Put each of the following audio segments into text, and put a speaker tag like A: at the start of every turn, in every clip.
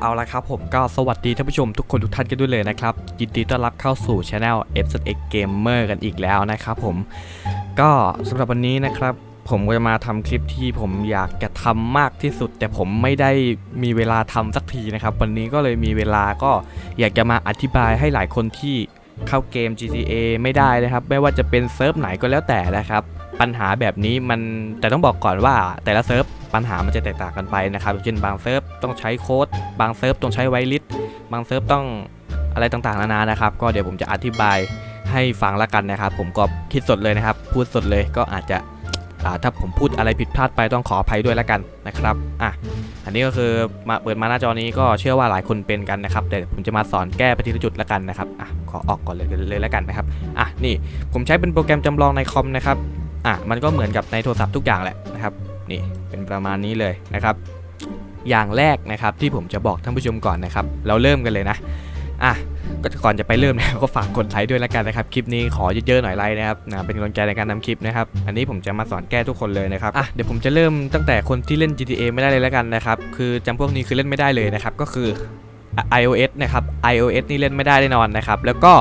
A: เอาละครับผมก็สวัสดีท่านผู้ชมทุกคนทุกท่านกันด้วยเลยนะครับ ยินดีต้อนรับเข้าสู่ช anel f x Gamer กันอีกแล้วนะครับผมก็สำหรับวันนี้นะครับ ผมก็จะมาทำคลิปที่ผมอยากจะทำมากที่สุด แต่ผมไม่ได้มีเวลาทำสักทีนะครับ วันนี้ก็เลยมีเวลาก็อยากจะมาอธิบายให้หลายคนที่เข้าเกม GTA ไม่ได้นะครับ ไม่ว่าจะเป็นเซิร์ฟไหนก็แล้วแต่นะครับ ปัญหาแบบนี้มันแต่ต้องบอกก่อนว่าแต่ละเซิร์ฟ ปัญหามันจะแตกต่างกันไปนะครับเช่นบางเซิร์ฟต้องใช้โค้ดบางเซิร์ฟต้องใช้ไวลิสบางเซิร์ฟต้องอะไรต่างๆนานานะครับ ก็เดี๋ยวผมจะอธิบายให้ฟังละกันนะครับ ผมก็คิดสดเลยนะครับ พูดสดเลยก็อาจจะถ้าผมพูดอะไรผิดพลาดไปต้องขออภัยด้วยละกันนะครับอะอันนี้ก็คือมาเปิดมาหน้าจอนี้ก็เชื่อว่าหลายคนเป็นกันนะครับแต่ผมจะมาสอนแก้ไปทีละจุดละกันนะครับอะขอออกก่อนเลยเลยละกันนะครับอะนี่ผมใช้เป็นโปรแกรมจำลองในคอมนะครับอะมันก็เหมือนกับในโทรศัพท์ทุกอย่างแหละนะครับ นี่เป็นประมาณนี้เลยนะครับ อย่างแรกนะครับที่ผมจะบอกท่านผู้ชมก่อนนะครับ เราเริ่มกันเลยนะอะก็ก่อนจะไปเริ่มนะก็ฝากกดไลค์ด้วยแล้วกันนะครับ คลิปนี้ขอเยอะๆหน่อยไลค์นะครับนะเป็นกำลังใจในการทำคลิปนะครับ อันนี้ผมจะมาสอนแก้ทุกคนเลยนะครับอะเดี๋ยวผมจะเริ่มตั้งแต่คนที่เล่น GTA ไม่ได้เลยแล้วกันนะครับ คือจำพวกนี้คือเล่นไม่ได้เลยนะครับ ก็คือ iOS นะครับ iOS นี่เล่นไม่ได้แน่นอนนะครับ แล้วก็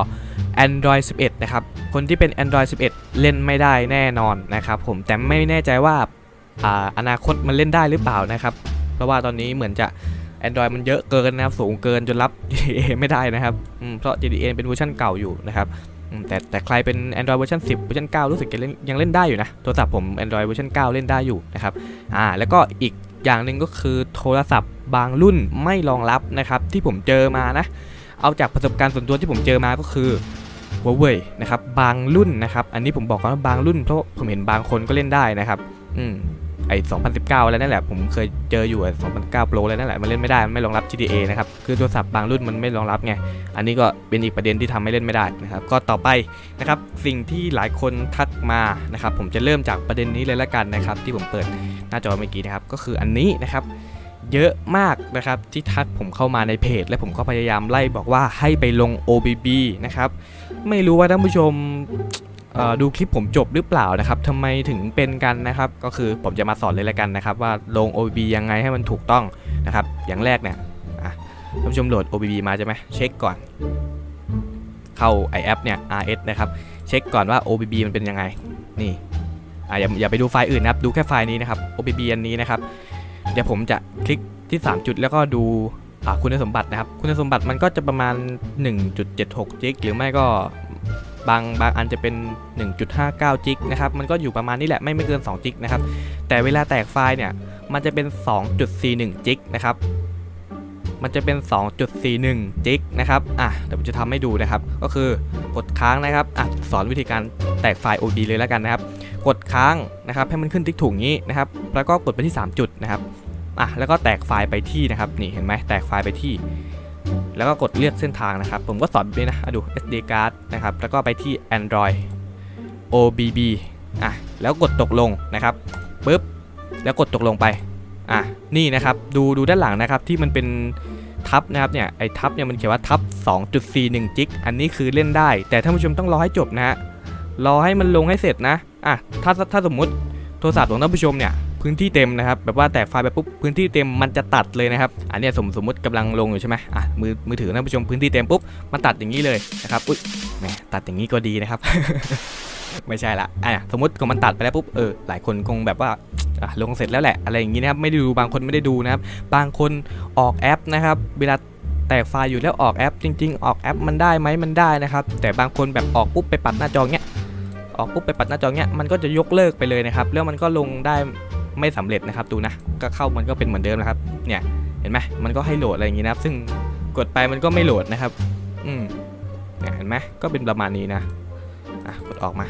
A: Android 11 นะครับ คนที่เป็น Android 11 เล่นไม่ได้แน่นอนนะครับ ผมแต่ไม่แน่ใจว่า อานาคตมันเล่นได้หรือเปล่านะครับ เพราะว่าตอนนี้เหมือนจะ Android มันเยอะเกินนะครับ สูงเกินจนรับ GTA ไม่ได้นะครับเพราะ GTA เป็นเวอร์ชันเก่าอยู่นะครับแต่แต่ใครเป็น Android เวอร์ชัน10เวอร์ชัน9รู้สึกจะเล่นยังเล่นได้อยู่นะโทรศัพท์ผม Android เวอร์ชัน9เล่นได้อยู่นะครับอ่าแล้วก็อีกอย่างหนึ่งก็คือโทรศัพท์บางรุ่นไม่รองรับนะครับที่ผมเจอมานะเอาจากประสบการณ์ส่วนตัวที่ผมเจอมาก็คือหัวเว่ยนะครับบางรุ่นนะครับอันนี้ผมบอกก่อนว่าบางรุ่นเพราะผมเห็นบางคนก็เล่นได้นะครับอืม ไอ2019 แล้วนั่นแหละ ผมเคยเจออยู่ไอ2009 Pro แล้วนั่นแหละ มันเล่นไม่ได้ มันไม่รองรับ GTA นะครับ คือโทรศัพท์บางรุ่นมันไม่รองรับไง อันนี้ก็เป็นอีกประเด็นที่ทำให้เล่นไม่ได้นะครับ ก็ต่อไปนะครับ สิ่งที่หลายคนทักมานะครับ ผมจะเริ่มจากประเด็นนี้เลยละกันนะครับ ที่ผมเปิดหน้าจอเมื่อกี้นะครับ ก็คืออันนี้นะครับเยอะมากนะครับที่ทักผมเข้ามาในเพจ และผมก็พยายามไล่บอกว่าให้ไปลง OBB นะครับ ไม่รู้ว่าท่านผู้ชม ดูคลิปผมจบหรือเปล่านะครับทำไมถึงเป็นกันนะครับ ก็คือผมจะมาสอนเลยละกันนะครับว่าลง OBB ยังไงให้มันถูกต้องนะครับ อย่างแรกเนี่ยท่านผู้ชมโหลด OBB มาใช่ไหมเช็คก่อน เข้าไอแอปเนี่ย RS นะครับ เช็คก่อนว่า OBB มันเป็นยังไง นี่อะอย่าอย่าไปดูไฟล์อื่นนะครับ ดูแค่ไฟล์นี้นะครับ OBB อันนี้นะครับ เดี๋ยวผมจะคลิกที่ 3 จุดแล้วก็ดูคุณสมบัตินะครับ คุณสมบัติมันก็จะประมาณ 1.76 จิกหรือไม่ก็ บางบางอันจะเป็น 1.59จิกนะครับ มันก็อยู่ประมาณนี้แหละ ไม่ไม่เกิน 2จิกนะครับ แต่เวลาแตกไฟล์เนี่ย มันจะเป็น 2.41จิกนะครับ มันจะเป็น 2.41จิกนะครับ อะ เดี๋ยวผมจะทำให้ดูนะครับ ก็คือกดค้างนะครับ อะ สอนวิธีการแตกไฟล์ OB เลยแล้วกันนะครับ กดค้างนะครับ ให้มันขึ้นติ๊กถูกงี้นะครับ แล้วก็กดไปที่ 3 จุดนะครับ อะ แล้วก็แตกไฟล์ไปที่นะครับ นี่เห็นไหมแตกไฟล์ไปที่ แล้วก็กดเลือกเส้นทางนะครับ ผมก็สอนแบบนี้นะอะดู SD card นะครับ แล้วก็ไปที่ Android OBB อะ แล้วกดตกลงนะครับปุ๊บ แล้วกดตกลงไป อะ นี่นะครับ ดูดูด้านหลังนะครับ ที่มันเป็นทับนะครับเนี่ย ไอ้ทับเนี่ยมันเขียนว่าทับ 2.41 จิก อันนี้คือเล่นได้ แต่ท่านผู้ชมต้องรอให้จบนะฮะ รอให้มันลงให้เสร็จนะ อะ ถ้าถ้าสมมติโทรศัพท์ของท่านผู้ชมเนี่ย พื้นที่เต็มนะครับแบบว่าแตกไฟล์ไปปุ๊บพื้นที่เต็มมันจะตัดเลยนะครับอันนี้สมสมมติกำลังลงอยู่ใช่ไหมอะมือมือถือท่านผู้ชมพื้นที่เต็มปุ๊บมันตัดอย่างนี้เลยนะครับอุ้ยแหมตัดอย่างนี้ก็ดีนะครับไม่ใช่ละอะสมมติของมันตัดไปแล้วปุ๊บ เออ หลายคนคงแบบว่าลงเสร็จแล้วแหละ อะไรอย่างนี้นะครับ ไม่ได้ดู บางคนไม่ได้ดูนะครับ บางคนออกแอปนะครับ เวลาแตกไฟล์อยู่แล้วออกแอป จริง ๆ ออกแอปมันได้ไหมมันได้นะครับ แต่บางคนแบบออกปุ๊บไปปัดหน้าจอเงี้ย ออกปุ๊บไปปัดหน้าจอเงี้ย มันก็จะยกเลิกไปเลยนะครับ แล้วมันก็ลงได้ ไม่สำเร็จนะครับดูนะก็เข้ามันก็เป็นเหมือนเดิมนะครับ เนี่ยเห็นไหมมันก็ให้โหลดอะไรอย่างงี้นะครับ ซึ่งกดไปมันก็ไม่โหลดนะครับ อืมเนี่ยเห็นไหมก็เป็นประมาณนี้นะอะกดออกมา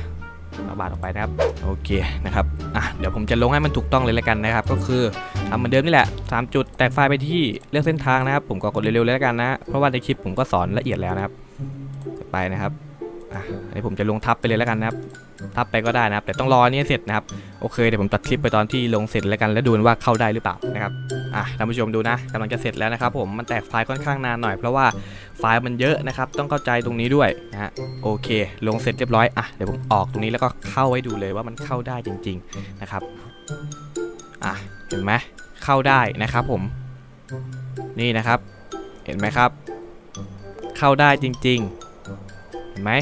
A: เอาบาดออกไปนะครับโอเคนะครับอะเดี๋ยวผมจะลงให้มันถูกต้องเลยแล้วกันนะครับ ก็คือทำเหมือนเดิมนี่แหละ 3 จุดแตกไฟล์ไปที่เลือกเส้นทางนะครับ ผมก็กดเร็วๆเลยแล้วกันนะ เพราะว่าในคลิปผมก็สอนละเอียดแล้วนะครับไปนะครับ อะอันนี้ผมจะลงทับไปเลยแล้วกันนะครับ ทับไปก็ได้นะครับ แต่ต้องรออันนี้เสร็จนะครับ โอเคเดี๋ยวผมตัดคลิปไปตอนที่ลงเสร็จแล้วกัน แล้วดูว่าเข้าได้หรือเปล่านะครับ อะท่านผู้ชมดูนะกำลังจะเสร็จแล้วนะครับ ผม มันแตกไฟล์ค่อนข้างนานหน่อย เพราะว่าไฟล์มันเยอะนะครับ ต้องเข้าใจตรงนี้ด้วยนะฮะ โอเค ลงเสร็จเรียบร้อย อะ เดี๋ยวผมออกตรงนี้แล้วก็เข้าไว้ดูเลยว่ามันเข้าได้จริง ๆนะครับ อะ เห็นไหมเข้าได้นะครับ ผม นี่นะครับ เห็นไหมครับ เข้าได้จริง ๆ ห็นไหม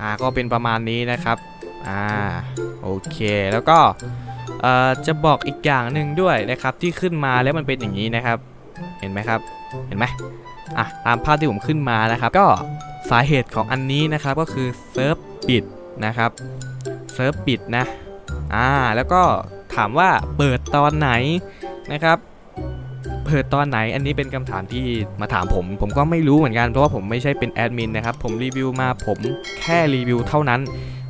A: อ่าก็เป็นประมาณนี้นะครับอ่าโอเคแล้วก็เอ่อจะบอกอีกอย่างหนึ่งด้วยนะครับที่ขึ้นมาแล้วมันเป็นอย่างนี้นะครับเห็นไหมครับเห็นไหมอะตามภาพที่ผมขึ้นมานะครับ ก็สาเหตุของอันนี้นะครับก็คือเซิร์ฟปิดนะครับเซิร์ฟปิดนะอ่าแล้วก็ถามว่าเปิดตอนไหนนะครับ เปิดตอนไหน อันนี้เป็นคำถามที่มาถามผม ผมก็ไม่รู้เหมือนกันเพราะว่าผมไม่ใช่เป็นแอดมินนะครับ ผมรีวิวมาผมแค่รีวิวเท่านั้น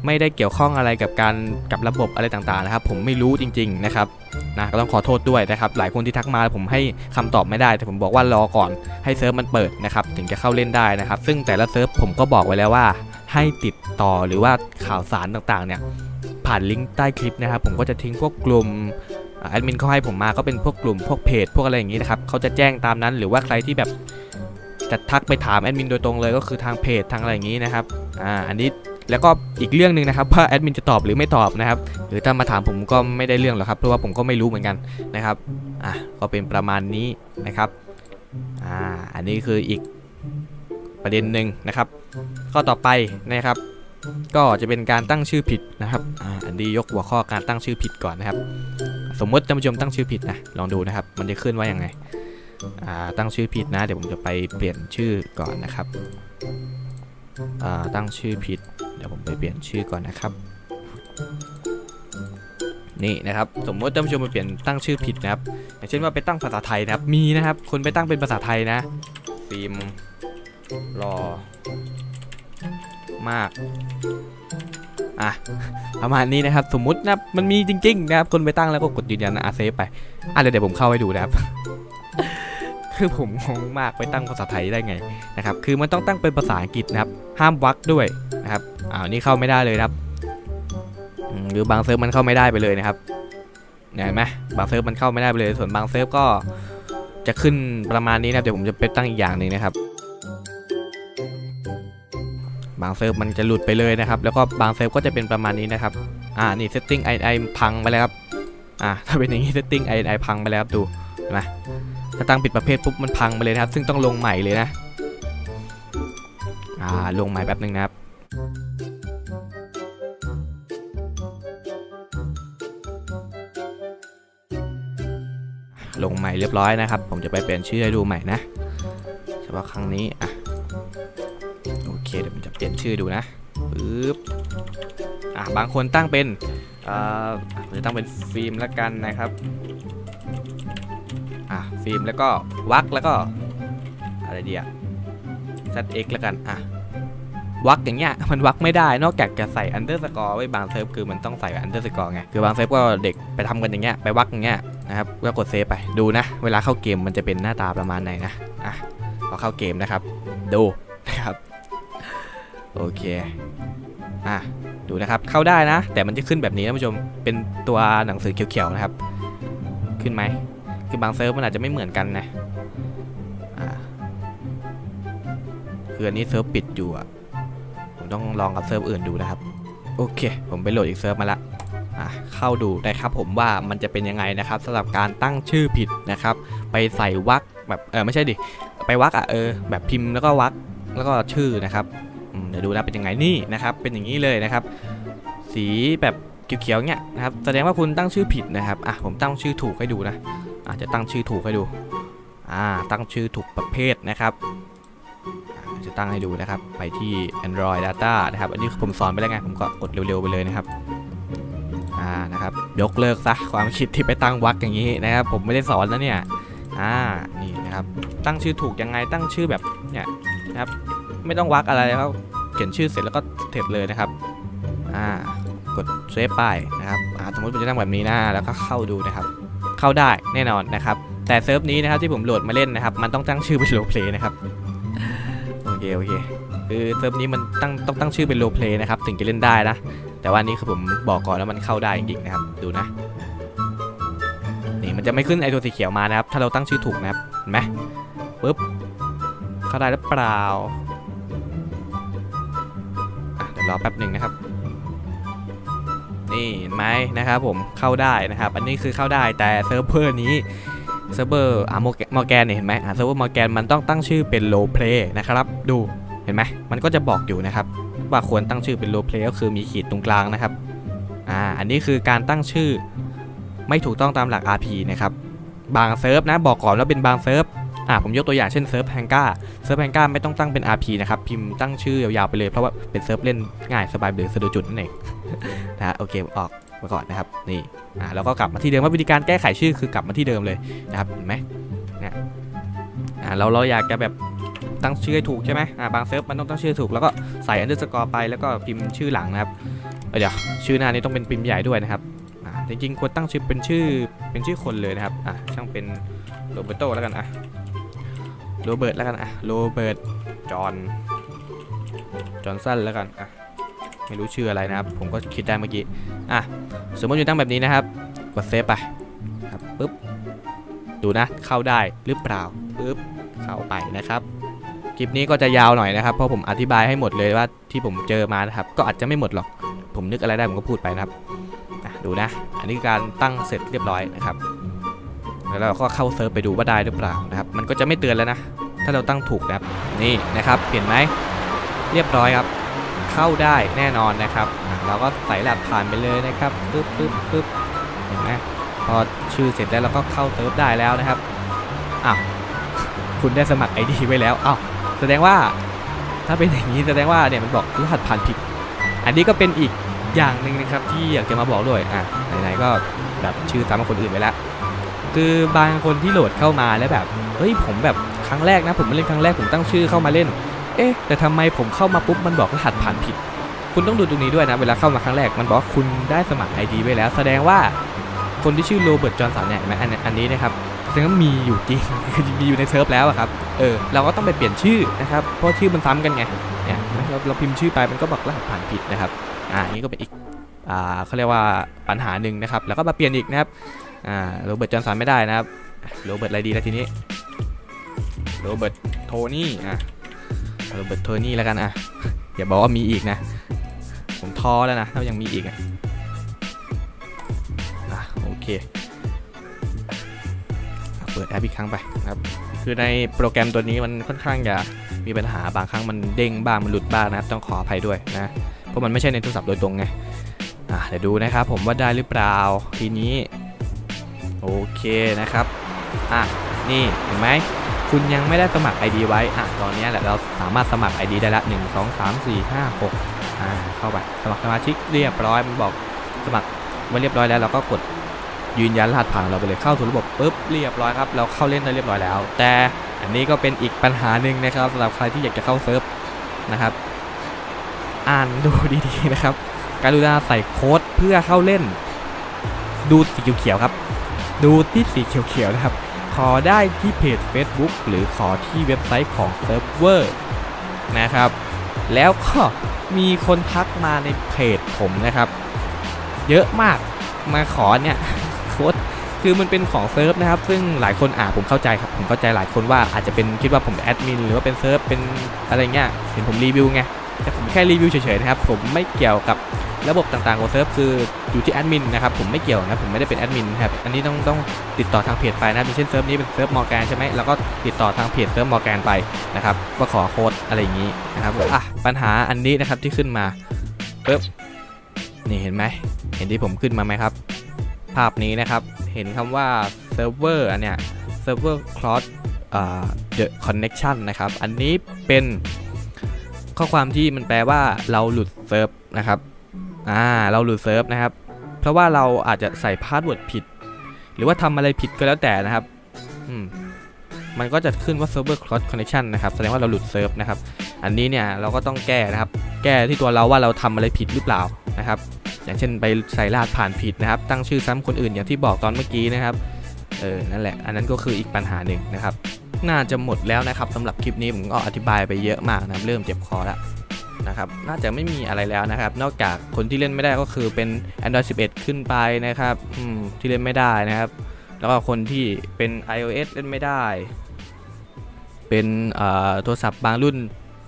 A: ไม่ได้เกี่ยวข้องอะไรกับการกับระบบอะไรต่างๆนะครับ ผมไม่รู้จริง ๆนะครับนะก็ต้องขอโทษด้วยนะครับ หลายคนที่ทักมาผมให้คำตอบไม่ได้ แต่ผมบอกว่ารอก่อนให้เซิร์ฟมันเปิดนะครับ ถึงจะเข้าเล่นได้นะครับ ซึ่งแต่ละเซิร์ฟผมก็บอกไว้แล้วว่า ให้ติดต่อหรือว่าข่าวสารต่างๆเนี่ยผ่านลิงก์ใต้คลิปนะครับ ผมก็จะทิ้งพวกกลุ่ม แอดมินเขาให้ผมมาก็เป็นพวกกลุ่มพวกเพจพวกอะไรอย่างนี้นะครับเขาจะแจ้งตามนั้นหรือว่าใครที่แบบจะทักไปถามแอดมินโดยตรงเลยก็คือทางเพจทางอะไรอย่างนี้นะครับอ่าอันนี้แล้วก็อีกเรื่องหนึ่งนะครับว่าแอดมินจะตอบหรือไม่ตอบนะครับหรือถ้ามาถามผมก็ไม่ได้เรื่องหรอกครับเพราะว่าผมก็ไม่รู้เหมือนกันนะครับอะก็เป็นประมาณนี้นะครับอ่าอันนี้คืออีกประเด็นหนึ่งนะครับ ข้อต่อไปนะครับ ก็จะเป็นการตั้งชื่อผิดนะครับอ่าอันนี้ยกหัวข้อการตั้งชื่อผิดก่อนนะครับ สมมติท่านผู้ชมตั้งชื่อผิดนะลองดูนะครับ มันจะขึ้นว่ายังไงอ่าตั้งชื่อผิดนะ เดี๋ยวผมจะไปเปลี่ยนชื่อก่อนนะครับอ่าตั้งชื่อผิด เดี๋ยวผมไปเปลี่ยนชื่อก่อนนะครับ นี่นะครับ สมมติท่านผู้ชมไปเปลี่ยนตั้งชื่อผิดนะครับอย่างเช่นว่าไปตั้งภาษาไทยนะครับมีนะครับคนไปตั้งเป็นภาษาไทยนะฟิล์มรอ มากอะประมาณนี้นะครับ สมมุตินะมันมีจริงๆนะครับคนไปตั้งแล้วก็กดยืนยันอาเซฟไปอะเดี๋ยวเดี๋ยวผมเข้าให้ดูนะครับ คือผมงงมากไปตั้งภาษาไทยได้ไงนะครับ คือมันต้องตั้งเป็นภาษาอังกฤษนะครับ ห้ามวรรคด้วยนะครับอ้าวนี่เข้าไม่ได้เลยครับหรือบางเซิร์ฟมันเข้าไม่ได้ไปเลยนะครับเนี่ยเห็นไหมบางเซิร์ฟมันเข้าไม่ได้ไปเลย ส่วนบางเซิร์ฟก็จะขึ้นประมาณนี้นะครับเดี๋ยวผมจะไปตั้งอีกอย่างหนึ่งนะครับ บางเซิร์ฟมันจะหลุดไปเลยนะครับ แล้วก็บางเซิร์ฟก็จะเป็นประมาณนี้นะครับ อ่า นี่ setting i i พังไปแล้วครับ อ่า ถ้าเป็นอย่างนี้ setting i i พังไปแล้วครับดูเห็นไหมถ้าตั้งผิดประเภทปุ๊บมันพังไปเลยนะครับ ซึ่งต้องลงใหม่เลยนะ อ่า ลงใหม่แป๊บหนึงนะครับลงใหม่เรียบร้อยนะครับ ผมจะไปเปลี่ยนชื่อให้ดูใหม่นะเฉพาะครั้งนี้อะ เคเดี๋ยวผมจะเปลี่ยนชื่อดูนะปึ๊บอะบางคนตั้งเป็นเอ่อผมจะตั้งเป็นฟิล์มแล้วกันนะครับอะฟิล์มแล้วก็วักแล้วก็อะไรดีอะ ZX แล้วกันอะวักอย่างเงี้ยมันวักไม่ได้นอกจากจะใส่อันเดอร์สกอร์ไว้บางเซิร์ฟคือมันต้องใส่อันเดอร์สกอร์ไงคือบางเซิร์ฟก็เด็กไปทำกันอย่างเงี้ยไปวักอย่างเงี้ยนะครับก็กดเซฟไปดูนะ เวลาเข้าเกมมันจะเป็นหน้าตาประมาณไหนนะอะพอเข้าเกมนะครับ ดูนะครับ โอเค อะ ดูนะครับ เข้าได้นะ แต่มันจะขึ้นแบบนี้นะผู้ชม เป็นตัวหนังสือเขียวๆนะครับ ขึ้นไหม คือบางเซิร์ฟมันอาจจะไม่เหมือนกันนะ อ่าคืออันนี้เซิร์ฟปิดอยู่อะ ผมต้องลองกับเซิร์ฟอื่นดูนะครับ โอเค ผมไปโหลดอีกเซิร์ฟมาละอะเข้าดูนะครับผมว่ามันจะเป็นยังไงนะครับสำหรับการตั้งชื่อผิดนะครับ ไปใส่วรรคแบบเออไม่ใช่ดิ ไปวรรคอะเออแบบพิมพ์แล้วก็วรรคแล้วก็ชื่อนะครับ เดี๋ยวดูนะเป็นยังไงนี่นะครับเป็นอย่างนี้เลยนะครับ สีแบบเขียวๆเนี่ยนะครับแสดงว่าคุณตั้งชื่อผิดนะครับอะผมตั้งชื่อถูกให้ดูนะอาจจะตั้งชื่อถูกให้ดูอ่าตั้งชื่อถูกประเภทนะครับจะตั้งให้ดูนะครับ ไปที่ Android Data นะครับ อันนี้ผมสอนไปแล้วไง ผมก็กดเร็วๆไปเลยนะครับ อ่า นะครับ ยกเลิกซะ ความคิดที่ไปตั้งวรรคอย่างนี้นะครับ ผมไม่ได้สอนนะเนี่ย อ่า นี่นะครับ ตั้งชื่อถูกยังไง ตั้งชื่อแบบ เนี่ยนะครับ ไม่ต้องวรรคอะไรครับ ขียนชื่อเสร็จแล้วก็เสร็จเลยนะครับ อ่ากดเซฟไปนะครับอ่าสมมติผมจะตั้งแบบนี้นะแล้วก็เข้าดูนะครับ เข้าได้แน่นอนนะครับ แต่เซิร์ฟนี้นะครับที่ผมโหลดมาเล่นนะครับ มันต้องตั้งชื่อเป็นโลเพลนะครับ โอเคโอเคคือเซิร์ฟนี้มันตั้งต้องตั้งชื่อเป็นโลเพลนะครับถึงจะเล่นได้นะ แต่ว่านี่คือผมบอกก่อนแล้วมันเข้าได้จริงๆนะครับ ดูนะ นี่มันจะไม่ขึ้นไอตัวสีเขียวมานะครับ ถ้าเราตั้งชื่อถูกนะครับเห็นไหมปึ๊บเข้าได้หรือเปล่า รอแป๊บหนึ่งนะครับ นี่เห็นไหมนะครับผมเข้าได้นะครับ อันนี้คือเข้าได้แต่เซิร์ฟเวอร์นี้เซิร์ฟเวอร์อ่ามอร์แกนเนี่ยเห็นไหมอ่าเซิร์ฟเวอร์มอร์แกนมันต้องตั้งชื่อเป็นโลเพลนะครับ ดูเห็นไหมมันก็จะบอกอยู่นะครับ ว่าควรตั้งชื่อเป็นโลเพลก็คือมีขีดตรงกลางนะครับอ่าอันนี้คือการตั้งชื่อไม่ถูกต้องตามหลัก RP นะครับบางเซิร์ฟนะบอกก่อนว่าเป็นบางเซิร์ฟ อ่าผมยกตัวอย่างเช่นเซิร์ฟแฮงก้าเซิร์ฟแฮงก้าไม่ต้องตั้งเป็น RP นะครับพิมพ์ตั้งชื่อยาวๆไปเลยเพราะว่าเป็นเซิร์ฟเล่นง่ายสบายหรือสะดวกจุดนั่นเองนะฮะโอเคออกมาก่อนนะครับนี่อ่าแล้วก็กลับมาที่เดิมว่าวิธีการแก้ไขชื่อคือกลับมาที่เดิมเลยนะครับเห็นไหมเนี่ยอ่าเราเราอยากจะแบบตั้งชื่อให้ถูกใช่ไหมอ่าบางเซิร์ฟมันต้องตั้งชื่อถูกแล้วก็ใส่อันเดอร์สกอร์ไปแล้วก็พิมพ์ชื่อหลังนะครับเอ้ยเดี๋ยวชื่อหน้านี้ต้องเป็นพิมพ์ใหญ่ด้วยนะครับอ่าจริงๆควรตั้งชื่อเป็นชื่อเป็นชื่อคนเลยนะครับอ่าช่างเป็นโรเบโตแล้วกันอะ โรเบิร์ตแล้วกันอะโรเบิร์ตจอห์นจอห์นสันแล้วกันอะไม่รู้ชื่ออะไรนะครับ ผมก็คิดได้เมื่อกี้อะสมมติอยู่ตั้งแบบนี้นะครับกดเซฟไปครับปุ๊บดูนะเข้าได้หรือเปล่าปุ๊บเข้าไปนะครับคลิปนี้ก็จะยาวหน่อยนะครับเพราะผมอธิบายให้หมดเลยว่าที่ผมเจอมานะครับ ก็อาจจะไม่หมดหรอก ผมนึกอะไรได้ผมก็พูดไปนะครับอะดูนะ อันนี้การตั้งเสร็จเรียบร้อยนะครับ แล้วเราก็เข้าเซิร์ฟไปดูว่าได้หรือเปล่านะครับมันก็จะไม่เตือนแล้วนะ ถ้าเราตั้งถูกนะครับนี่นะครับเห็นไหมเรียบร้อยครับ เข้าได้แน่นอนนะครับ เราก็ใส่รหัสผ่านไปเลยนะครับปึ๊บปึ๊บปึ๊บเห็นไหมพอชื่อเสร็จแล้วเราก็เข้าเซิร์ฟได้แล้วนะครับอ้าวคุณได้สมัคร ID ไว้แล้วอ้าวแสดงว่าถ้าเป็นอย่างนี้แสดงว่าเนี่ยมันบอกรหัสผ่านผิด อันนี้ก็เป็นอีกอย่างหนึ่งนะครับที่อยากจะมาบอกด้วยอะไหนๆก็แบบชื่อตามคนอื่นไปแล้ว คือบางคนที่โหลดเข้ามาแล้วแบบเฮ้ยผมแบบครั้งแรกนะ ผมมาเล่นครั้งแรกผมตั้งชื่อเข้ามาเล่น เอ๊ะแต่ทำไมผมเข้ามาปุ๊บมันบอกรหัสผ่านผิด คุณต้องดูตรงนี้ด้วยนะ เวลาเข้ามาครั้งแรกมันบอกคุณได้สมัคร ID ไว้แล้ว แสดงว่าคนที่ชื่อโรเบิร์ตจอห์นสันเนี่ยไหมอันอันนี้นะครับแสดงว่ามีอยู่จริงคือมีอยู่ในเซิร์ฟแล้วครับเออเราก็ต้องไปเปลี่ยนชื่อนะครับเพราะชื่อมันซ้ำกันไงเนี่ยเราเราพิมพ์ชื่อไปมันก็บอกรหัสผ่านผิดนะครับอ่านนี้ก็เป็นอีกอ่าเขาเรียกว่าปัญหาหนึ่งนะครับแล้วก็มาเปลี่ยนอีกนะครับ อ่าโรเบิร์ตจอห์นสันไม่ได้นะครับโรเบิร์ตอะไรดีแล้วทีนี้โรเบิร์ตโทนี่อะโรเบิร์ตโทนี่แล้วกันอะอย่าบอกว่ามีอีกนะ ผมท้อแล้วนะถ้ายังมีอีกอะโอเคเปิดแอปอีกครั้งไปนะครับคือในโปรแกรมตัวนี้มันค่อนข้างจะมีปัญหาบางครั้งมันเด้งบ้างมันหลุดบ้างนะครับต้องขออภัยด้วยนะเพราะมันไม่ใช่ในโทรศัพท์โดยตรงไงอะเดี๋ยวดูนะครับผมว่าได้หรือเปล่าทีนี้ โอเคนะครับ อะ นี่เห็นไหม คุณยังไม่ได้สมัคร ID ไว้ อะ ตอนนี้แหละเราสามารถสมัคร ID ได้ละ 1 2 3 4 5 6 อ่า เข้าไป สมัครสมาชิกเรียบร้อย มันบอกสมัครไว้เรียบร้อยแล้วเราก็กดยืนยันรหัสผ่านเราไปเลยเข้าสู่ระบบปุ๊บเรียบร้อยครับ เราเข้าเล่นได้เรียบร้อยแล้ว แต่อันนี้ก็เป็นอีกปัญหาหนึ่งนะครับสำหรับใครที่อยากจะเข้าเซิร์ฟนะครับ อ่านดูดีๆนะครับ การุณาใส่โค้ดเพื่อเข้าเล่น ดูสีเขียวๆครับ ดูที่สีเขียวๆนะครับ ขอได้ที่เพจ Facebook หรือขอที่เว็บไซต์ของเซิร์ฟเวอร์นะครับ แล้วก็มีคนทักมาในเพจผมนะครับ เยอะมากมาขอเนี่ยโค้ดคือมันเป็นของเซิร์ฟนะครับ ซึ่งหลายคนอ่าผมเข้าใจครับ ผมเข้าใจหลายคนว่าอาจจะเป็นคิดว่าผมแอดมินหรือว่าเป็นเซิร์ฟเป็นอะไรเงี้ยเห็นผมรีวิวไง แต่ผมแค่รีวิวเฉยๆนะครับผมไม่เกี่ยวกับระบบต่างๆของเซิร์ฟคืออยู่ที่แอดมินนะครับผมไม่เกี่ยวนะผมไม่ได้เป็นแอดมินครับอันนี้ต้องต้องติดต่อทางเพจไปนะอย่างเช่นเซิร์ฟนี้เป็นเซิร์ฟมอร์แกนใช่ไหมเราก็ติดต่อทางเพจเซิร์ฟมอร์แกนไปนะครับว่าขอโค้ดอะไรอย่างนี้นะครับอะปัญหาอันนี้นะครับที่ขึ้นมาปึ๊บนี่เห็นไหมเห็นที่ผมขึ้นมาไหมครับ ภาพนี้นะครับเห็นคำว่าเซิร์ฟเวอร์อันเนี้ยเซิร์ฟเวอร์ cross อ่า the connection นะครับอันนี้เป็น ข้อความที่มันแปลว่าเราหลุดเซิร์ฟนะครับอ่าเราหลุดเซิร์ฟนะครับ เพราะว่าเราอาจจะใส่พาสเวิร์ดผิด หรือว่าทำอะไรผิดก็แล้วแต่นะครับอืมมันก็จะขึ้นว่า server cross connection นะครับ แสดงว่าเราหลุดเซิร์ฟนะครับ อันนี้เนี่ยเราก็ต้องแก้นะครับ แก้ที่ตัวเราว่าเราทำอะไรผิดหรือเปล่านะครับ อย่างเช่นไปใส่รหัสผ่านผิดนะครับ ตั้งชื่อซ้ำคนอื่นอย่างที่บอกตอนเมื่อกี้นะครับ เออ นั่นแหละ อันนั้นก็คืออีกปัญหาหนึ่งนะครับ น่าจะหมดแล้วนะครับสำหรับคลิปนี้ผมก็อธิบายไปเยอะมากนะเริ่มเจ็บคอแล้วนะครับน่าจะไม่มีอะไรแล้วนะครับ นอกจากคนที่เล่นไม่ได้ก็คือเป็น Android 11 ขึ้นไปนะครับที่เล่นไม่ได้นะครับ แล้วก็คนที่เป็น iOS เล่นไม่ได้ เป็นเอ่อโทรศัพท์บางรุ่น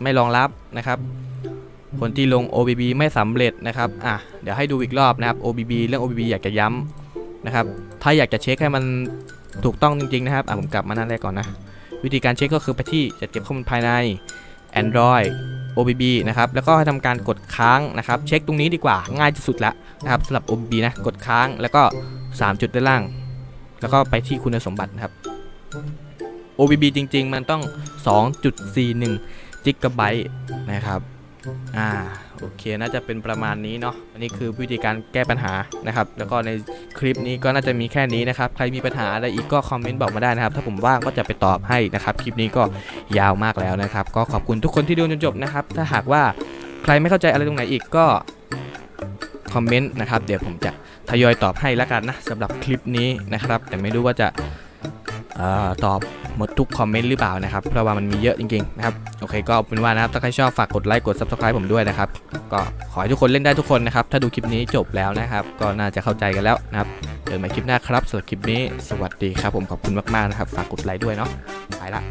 A: ไม่รองรับนะครับ คนที่ลง OBB ไม่สำเร็จนะครับอะเดี๋ยวให้ดูอีกรอบนะครับ OBB เรื่อง OBB อยากจะย้ำนะครับ ถ้าอยากจะเช็คให้มันถูกต้องจริงๆนะครับอะผมกลับมาหน้าแรกก่อนนะ วิธีการเช็คก็คือไปที่จัดเก็บข้อมูลภายใน Android OBB นะครับ แล้วก็ทำการกดค้างนะครับ เช็คตรงนี้ดีกว่าง่ายที่สุดละนะครับสำหรับ OBB นะ กดค้างแล้วก็ 3 จุดด้านล่าง แล้วก็ไปที่คุณสมบัตินะครับ OBB จริง ๆ มันต้อง 2.41 จิกะไบต์นะครับ อ่าโอเคน่าจะเป็นประมาณนี้เนาะอันนี้คือวิธีการแก้ปัญหานะครับ แล้วก็ในคลิปนี้ก็น่าจะมีแค่นี้นะครับ ใครมีปัญหาอะไรอีกก็คอมเมนต์บอกมาได้นะครับ ถ้าผมว่างก็จะไปตอบให้นะครับ คลิปนี้ก็ยาวมากแล้วนะครับ ก็ขอบคุณทุกคนที่ดูจนจบนะครับ ถ้าหากว่าใครไม่เข้าใจอะไรตรงไหนอีกก็คอมเมนต์นะครับเดี๋ยวผมจะทยอยตอบให้ล้วกันนะสำหรับคลิปนี้นะครับ แต่ไม่รู้ว่าจะอ่อตอบ หมดทุกคอมเมนต์หรือเปล่านะครับเพราะว่ามันมีเยอะจริงๆนะครับโอเคก็เอาเป็นว่านะครับถ้าใครชอบฝากกดไลค์กด subscribe ผมด้วยนะครับก็ขอให้ทุกคนเล่นได้ทุกคนนะครับถ้าดูคลิปนี้จบแล้วนะครับ ก็น่าจะเข้าใจกันแล้วนะครับเจอกันใหม่คลิปหน้าครับสำหรับคลิปนี้ สวัสดีครับผมขอบคุณมากๆนะครับฝากกดไลค์ด้วยเนาะไปละ